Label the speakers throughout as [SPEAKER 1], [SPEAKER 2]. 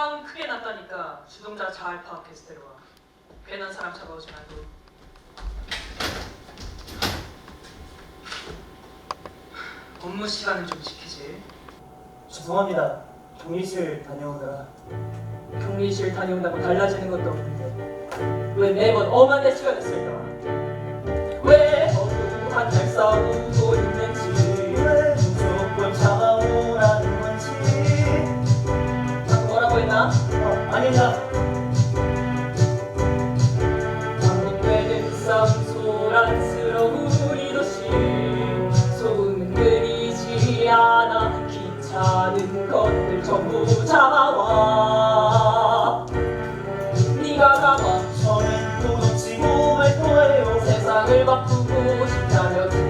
[SPEAKER 1] 싸움 크게 났다니까 주동자 잘 파악해서 데려와. 괜한 사람 잡아오지 말고. 업무 시간은 좀 지키지.
[SPEAKER 2] 죄송합니다. 경리실 다녀오느라. 경리실 다녀온다고 달라지는 것도 없는데 왜 매번 엄한 내 시간을 쓸까? 왜 어두운 날 싸우고 했나? 어, 아니다. 반복되는 싸움 소란스러운 우리 도시 소음은 끊이지 않아 귀찮은 것들 전부 잡아와 네가 가봐 저는 도둑지 몸을 토해요 세상을 바꾸고 싶다며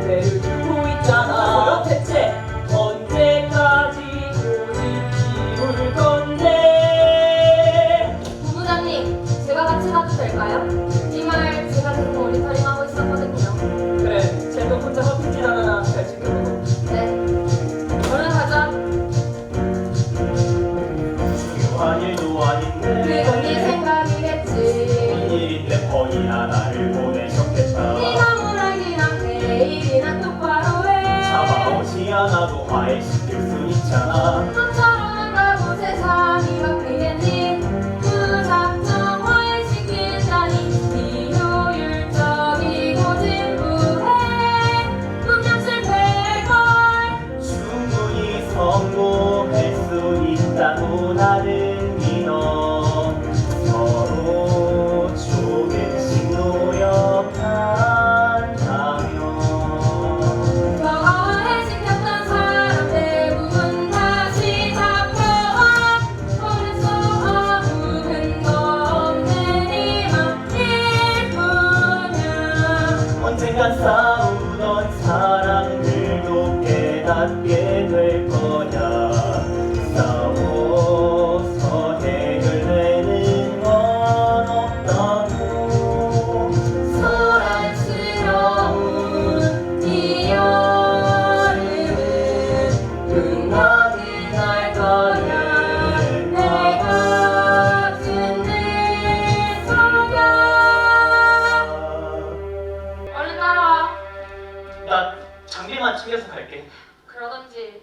[SPEAKER 3] 않아도
[SPEAKER 4] sa 나
[SPEAKER 3] 장비만 챙겨서
[SPEAKER 4] 갈게.
[SPEAKER 3] 그러던지